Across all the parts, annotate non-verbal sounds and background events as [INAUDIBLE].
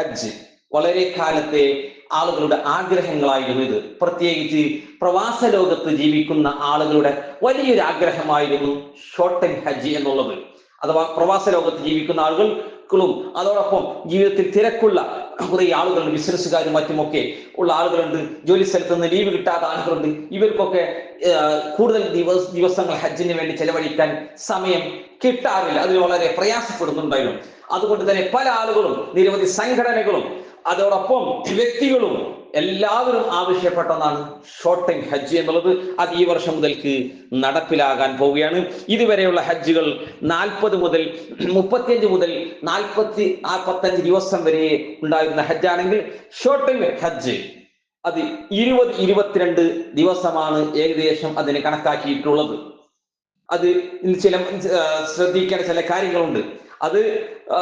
ഹജ്ജ്. വളരെ കാലത്തെ ആളുകളുടെ ആഗ്രഹങ്ങളായിരുന്നു ഇത് പ്രത്യേകിച്ച് പ്രവാസ ലോകത്ത് ജീവിക്കുന്ന ആളുകളുടെ വലിയൊരു ആഗ്രഹമായിരുന്നു ഷോർട്ട് ടൈം ഹജ്ജ് എന്നുള്ളത്. അഥവാ പ്രവാസ ലോകത്ത് ജീവിക്കുന്ന ആളുകൾക്കും അതോടൊപ്പം ജീവിതത്തിൽ തിരക്കുള്ള കുറെ ആളുകളുണ്ട് ബിസിനസ്സുകാരും മറ്റുമൊക്കെ ഉള്ള ആളുകളുണ്ട് ജോലി സ്ഥലത്ത് നിന്ന് ലീവ് കിട്ടാത്ത ആളുകളുണ്ട്. ഇവർക്കൊക്കെ കൂടുതൽ ദിവസ ദിവസങ്ങൾ ഹജ്ജിന് വേണ്ടി ചെലവഴിക്കാൻ സമയം കിട്ടാറില്ല. അതിൽ വളരെ പ്രയാസപ്പെടുന്നുണ്ടായിരുന്നു. അതുകൊണ്ട് തന്നെ പല ആളുകളും നിരവധി സംഘടനകളും അതോടൊപ്പം വ്യക്തികളും എല്ലാവരും ആവശ്യപ്പെട്ടതാണ് ഷോർട്ട് ടൈം ഹജ്ജ് എന്നുള്ളത്. അത് ഈ വർഷം മുതൽക്ക് നടപ്പിലാകാൻ പോവുകയാണ്. ഇതുവരെയുള്ള ഹജ്ജുകൾ നാൽപ്പത് മുതൽ മുപ്പത്തിയഞ്ച് മുതൽ നാൽപ്പത്തി നാൽപ്പത്തഞ്ച് ദിവസം വരെ ഉണ്ടായിരുന്ന ഹജ്ജാണെങ്കിൽ ഷോർട്ട് ടൈം ഹജ്ജ് അത് ഇരുപത് ഇരുപത്തിരണ്ട് ദിവസമാണ് ഏകദേശം അതിന് കണക്കാക്കിയിട്ടുള്ളത്. അത് ചില ശ്രദ്ധിക്കേണ്ട ചില കാര്യങ്ങളുണ്ട്. അത്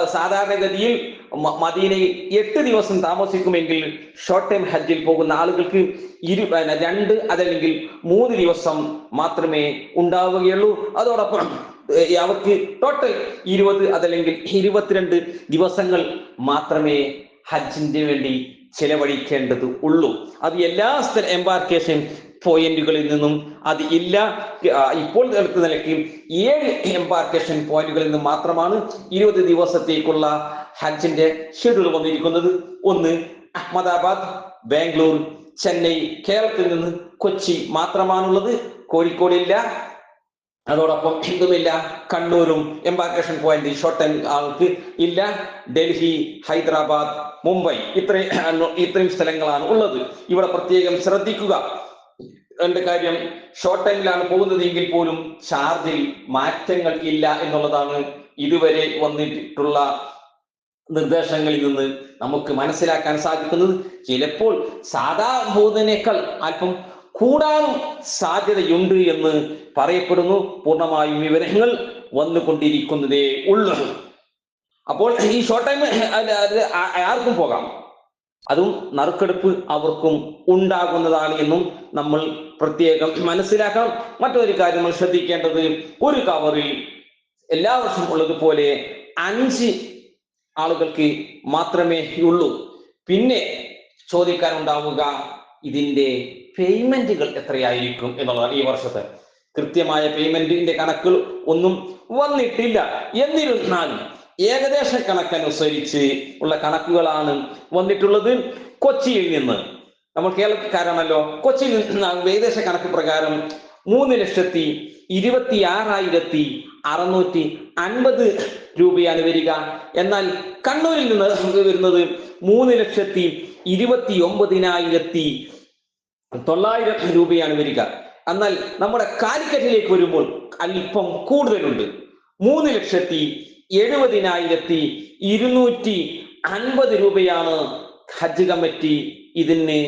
സാധാരണഗതിയിൽ മദീനയിൽ എട്ട് ദിവസം താമസിക്കുമെങ്കിൽ ഷോർട്ട് ടൈം ഹജ്ജിൽ പോകുന്ന ആളുകൾക്ക് ഇരു രണ്ട് അതല്ലെങ്കിൽ മൂന്ന് ദിവസം മാത്രമേ ഉണ്ടാവുകയുള്ളൂ. അതോടൊപ്പം അവർക്ക് ടോട്ടൽ ഇരുപത് അതല്ലെങ്കിൽ ഇരുപത്തിരണ്ട് ദിവസങ്ങൾ മാത്രമേ ഹജ്ജിന് വേണ്ടി ചെലവഴിക്കേണ്ടത് ഉള്ളൂ. അത് എല്ലാ സ്ഥല എംബാർക്കേഷൻ പോയിന്റുകളിൽ നിന്നും അത് ഇല്ല. ഇപ്പോൾ നിലത്ത് നിലയ്ക്ക് ഏഴ് എംബാർക്കേഷൻ പോയിന്റുകളിൽ നിന്ന് മാത്രമാണ് ഇരുപത് ദിവസത്തേക്കുള്ള ഹജ്ജിന്റെ ഷെഡ്യൂൾ വന്നിരിക്കുന്നത്. ഒന്ന് അഹമ്മദാബാദ് ബാംഗ്ലൂർ ചെന്നൈ കേരളത്തിൽ നിന്ന് കൊച്ചി മാത്രമാണുള്ളത്. കോഴിക്കോടില്ല അതോടൊപ്പം ഹിന്ദുമില്ല കണ്ണൂരും എംബാർക്കേഷൻ പോയിന്റ് ഷോർട്ട് ടൈം ആൾക്ക് ഇല്ല. ഡൽഹി ഹൈദരാബാദ് മുംബൈ ഇത്രയും ഇത്രയും സ്ഥലങ്ങളാണ് ഉള്ളത്. ഇവിടെ പ്രത്യേകം ശ്രദ്ധിക്കുക. കാര്യം. ഷോർട്ട് ടൈമിലാണ് പോകുന്നത് എങ്കിൽ പോലും ചാർജിൽ മാറ്റങ്ങൾ ഇല്ല എന്നുള്ളതാണ് ഇതുവരെ വന്നിട്ടുള്ള നിർദ്ദേശങ്ങളിൽ നിന്ന് നമുക്ക് മനസ്സിലാക്കാൻ സാധിക്കുന്നത്. ചിലപ്പോൾ സാധാ പോകുന്നതിനേക്കാൾ അല്പം കൂടാനും സാധ്യതയുണ്ട് എന്ന് പറയപ്പെടുന്നു. പൂർണമായും വിവരങ്ങൾ വന്നുകൊണ്ടിരിക്കുന്നതേ ഉള്ളൂ. അപ്പോൾ ഈ ഷോർട്ട് ടൈം ആർക്കും പോകാം. അതും നറുക്കെടുപ്പ് അവർക്കും ഉണ്ടാകുന്നതാണ് എന്നും നമ്മൾ പ്രത്യേകം മനസ്സിലാക്കണം. മറ്റൊരു കാര്യം നമ്മൾ ശ്രദ്ധിക്കേണ്ടത് ഒരു കവറിൽ എല്ലാ വർഷവും ഉള്ളതുപോലെ അഞ്ച് ആളുകൾക്ക് മാത്രമേ ഉള്ളൂ. പിന്നെ ചോദിക്കാനുണ്ടാവുക ഇതിന്റെ പേയ്മെന്റുകൾ എത്രയായിരിക്കും എന്നുള്ളതാണ് ഈ വർഷത്തെ. കൃത്യമായ പേയ്മെന്റിന്റെ കണക്കുകൾ ഒന്നും വന്നിട്ടില്ല. എന്നിരുന്നാലും ഏകദേശ കണക്കനുസരിച്ച് ഉള്ള കണക്കുകളാണ് വന്നിട്ടുള്ളത് കൊച്ചിയിൽ നിന്ന്. നമ്മൾ കേരളക്കാരാണല്ലോ. കൊച്ചിയിൽ നിന്ന് ഏകദേശ കണക്ക് പ്രകാരം മൂന്ന് ലക്ഷത്തി ഇരുപത്തി ആറായിരത്തി അറുന്നൂറ്റി അൻപത് രൂപയാണ് വരിക. എന്നാൽ കണ്ണൂരിൽ നിന്ന് വരുന്നത് മൂന്ന് ലക്ഷത്തി ഇരുപത്തി ഒമ്പതിനായിരത്തി തൊള്ളായിരം രൂപയാണ് വരിക. എന്നാൽ നമ്മുടെ കാലിക്കറ്റിലേക്ക് വരുമ്പോൾ അല്പം കൂടുതലുണ്ട്. മൂന്ന് ലക്ഷത്തി എഴുപതിനായിരത്തി ഇരുന്നൂറ്റി അൻപത് രൂപയാണ് ഹജ്ജ് കമ്മിറ്റി ഇതിന്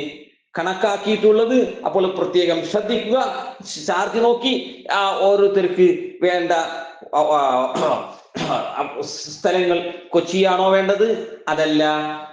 കണക്കാക്കിയിട്ടുള്ളത്. അപ്പോൾ പ്രത്യേകം ശ്രദ്ധിക്കുക ചാർജ് നോക്കി ഓരോരുത്തർക്ക് വേണ്ട സ്ഥലങ്ങൾ കൊച്ചിയാണോ വേണ്ടത് അതല്ല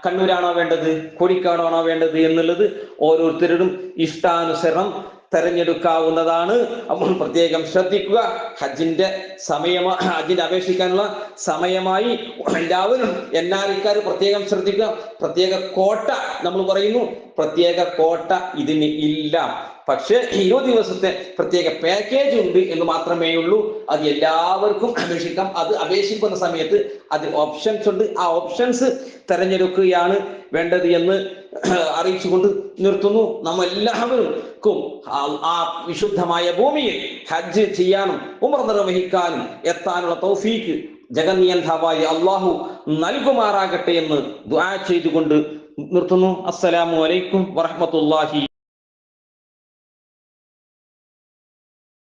കണ്ണൂരാണോ വേണ്ടത് കോഴിക്കാടാണോ വേണ്ടത് എന്നുള്ളത് ഓരോരുത്തരും ഇഷ്ടാനുസരണം തെരഞ്ഞെടുക്കാവുന്നതാണ്. അപ്പോൾ പ്രത്യേകം ശ്രദ്ധിക്കുക. ഹജ്ജിന്റെ സമയമാ ഹജ്ജിന്റെ അപേക്ഷിക്കാനുള്ള സമയമായി എല്ലാവരും എൻ ആർ പ്രത്യേകം ശ്രദ്ധിക്കുക. പ്രത്യേക കോട്ട നമ്മൾ പറയുന്നു. പ്രത്യേക കോട്ട ഇതിന് ഇല്ല. പക്ഷേ ഇരുപത് ദിവസത്തെ പ്രത്യേക പാക്കേജ് ഉണ്ട് എന്ന് മാത്രമേ ഉള്ളൂ. അത് എല്ലാവർക്കും അപേക്ഷിക്കാം. അത് അപേക്ഷിക്കുന്ന സമയത്ത് അത് ഓപ്ഷൻസ് ഉണ്ട്. ആ ഓപ്ഷൻസ് തെരഞ്ഞെടുക്കുകയാണ് വേണ്ടത് എന്ന് [CLEARS THROAT] അറിയിച്ചുകൊണ്ട് നിർത്തുന്നു. നാം എല്ലാവർക്കും ആ- വിശുദ്ധമായ ഭൂമിയിൽ ഹജ്ജ് ചെയ്യാനും ഉമർ നിർവഹിക്കാനും എത്താനുള്ള തൗഫീക്ക് ജഗന്നിയന്താവായി അള്ളാഹു നൽകുമാറാകട്ടെ എന്ന് ദുആ ചെയ്തുകൊണ്ട് നിർത്തുന്നു. അസ്സലാമു അലൈക്കും വറഹ്മത്തുള്ളാഹി